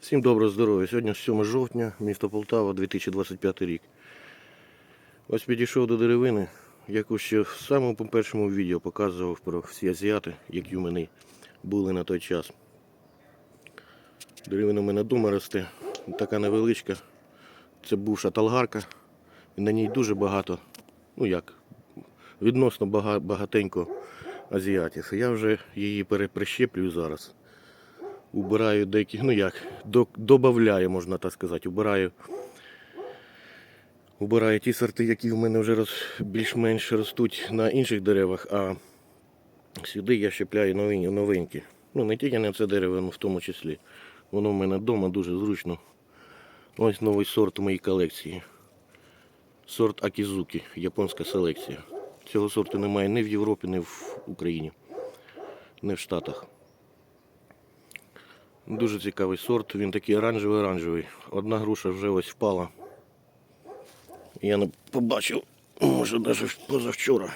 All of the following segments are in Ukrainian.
Всім доброго здоров'я. Сьогодні 7 жовтня, місто Полтава, 2025 рік. Ось підійшов до деревини, яку ще в самому першому відео показував про всі азіати, які в мене були на той час. Деревина в мене вдома росте, така невеличка. Це бувша талгарка. І на ній дуже багато, ну як, відносно багатенько азіатів. Я вже її переприщеплюю зараз убираю деякі, ну як, до, добавляю, можна так сказати, убираю. Убираю ті сорти, які в мене вже роз, більш-менш ростуть на інших деревах, а сюди я щепляю новинні, новенькі. Ну, не тільки на це дерево, але в тому числі. Воно в мене вдома дуже зручно. Ось новий сорт у моїй колекції. Сорт Акізуки, японська селекція. Цього сорту немає ні в Європі, ні в Україні, ні в Штатах. Дуже цікавий сорт, він такий оранжевий-оранжевий. Одна груша вже ось впала. Я не побачив, може навіть позавчора.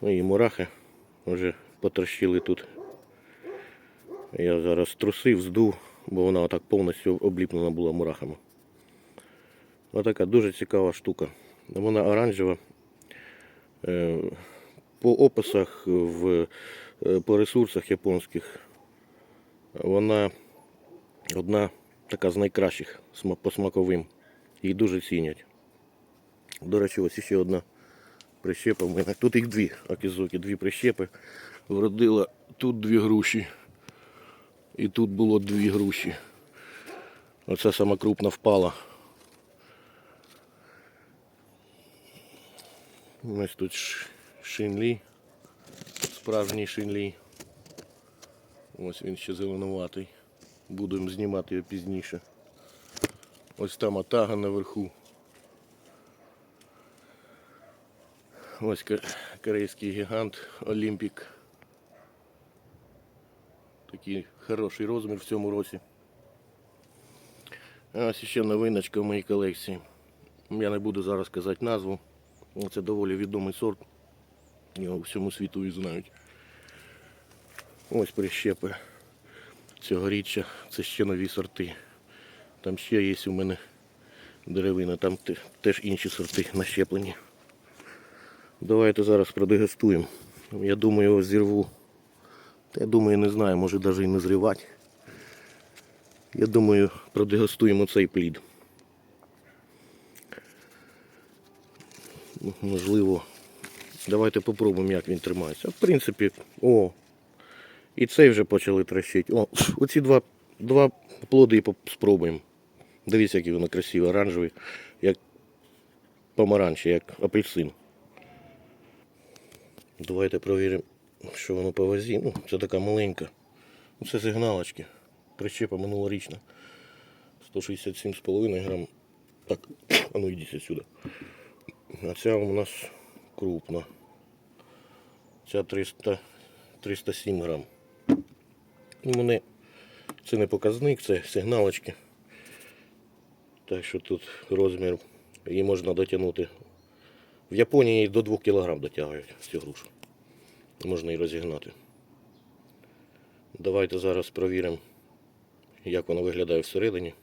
Ну і мурахи вже потрощили тут. Я зараз трусив, здув, бо вона отак повністю обліплена була мурахами. Отака дуже цікава штука. Вона оранжева. Е, По описах, в, е, по ресурсах японських вона одна така з найкращих по смаковим. Її дуже цінять. До речі, ось ще одна прищепа в мене. Тут їх дві акізуки, дві прищепи. Вродила тут дві груші. І тут було дві груші. Оце сама крупна впала. Ось тут шинлі. Справжній шинлі. Ось він ще зеленуватий. Будемо знімати його пізніше. Ось там атага наверху. Ось корейський гігант Олімпік. Такий хороший розмір в цьому році. Ось ще новиночка в моїй колекції. Я не буду зараз казати назву. Це доволі відомий сорт. Його всьому світу і знають. Ось прищепи цьогоріччя. Це ще нові сорти. Там ще є у мене деревина, там теж інші сорти нащеплені. Давайте зараз продегустуємо. Я думаю, його зірву. Я думаю, не знаю, може навіть і не зривати. Я думаю, продегустуємо цей плід. Можливо. Давайте попробуємо, як він тримається. В принципі, о, і цей вже почали трощити. О, оці два, два плоди спробуємо. Дивіться, який вони красиві, оранжевий, як помаранчі, як апельсин. Давайте провіримо, що воно по вазі. Ну, це така маленька. Ну, Це сигналочки. Прищепа минулорічна. 167,5 грам. Так, а ну йдіть сюди. А ця у нас крупна. Ця 300, 307 грам. Ну, Вони, це не показник, це сигналочки. Так що тут розмір її можна дотягнути. В Японії до 2 кг дотягують цю грушу. Можна і розігнати. Давайте зараз провіримо, як вона виглядає всередині.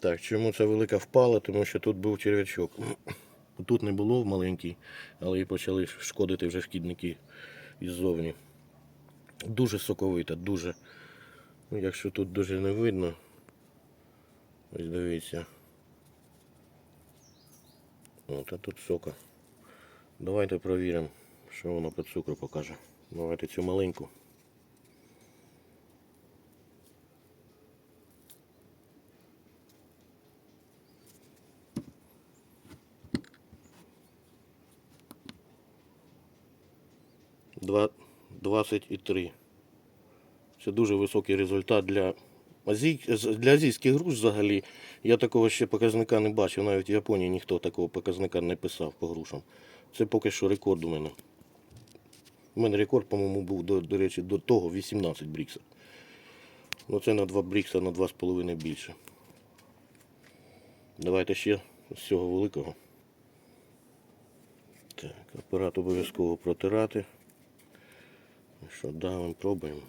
Так, чому ця велика впала? Тому що тут був черв'ячок. Тут не було маленький, але і почали шкодити вже шкідники іззовні. Дуже соковита, дуже. Ну, якщо тут дуже не видно, ось дивіться. От, а тут сока. Давайте провіримо, що воно по цукру покаже. Давайте цю маленьку. Два- 23. Це дуже високий результат для, для азійських груш взагалі. Я такого ще показника не бачив. Навіть в Японії ніхто такого показника не писав по грушам. Це поки що рекорд у мене. У мене рекорд, по-моєму, був, до, до речі, до того 18 бріксів. Ну це на 2 брікса, на 2,5 більше. Давайте ще з цього великого. Так, апарат обов'язково протирати. Що, давим, пробуємо.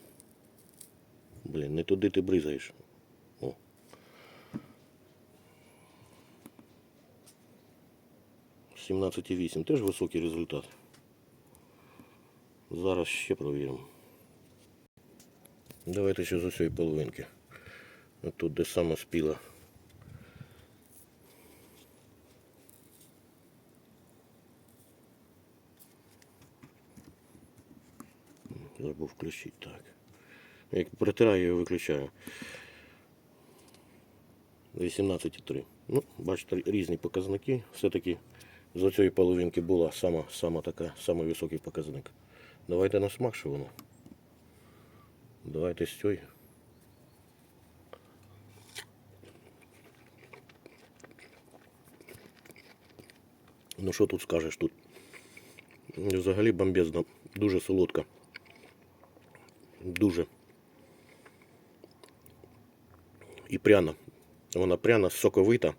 Блін, не туди ти бризаєш. О. Сімнадцять вісім теж високий результат. Зараз ще провіримо. Давайте ще з усієї половинки. Тут де сама спіла. Забув включити так. Як протираю і виключаю. 18,3. Ну, бачите, різні показники. Все-таки з цієї половинки була сама, сама така, самий високий показник. Давайте на смак, що воно. Давайте з цієї. Ну що тут скажеш тут? Взагалі бомбезно, дуже солодка. Дуже. І пряна. Вона пряна, соковита.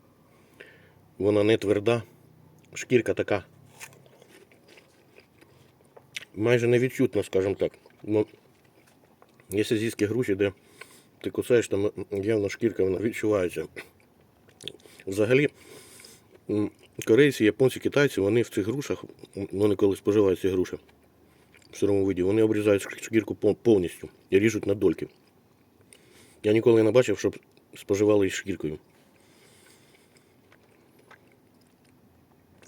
Вона не тверда. Шкірка така. Майже невідчутна, скажімо так. Ну, є сазійські груші, де ти кусаєш, там явно шкірка вона відчувається. Взагалі, корейці, японці, китайці, вони в цих грушах, вони коли споживають ці груші в сирому виді, вони обрізають шкірку повністю і ріжуть на дольки. Я ніколи не бачив, щоб споживали із шкіркою.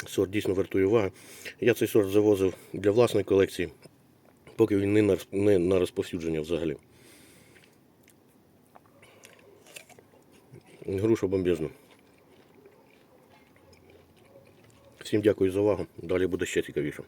Сорт дійсно вартує уваги. Я цей сорт завозив для власної колекції, поки він не на, не на розповсюдження взагалі. Груша бомбезна. Всім дякую за увагу. Далі буде ще цікавіше.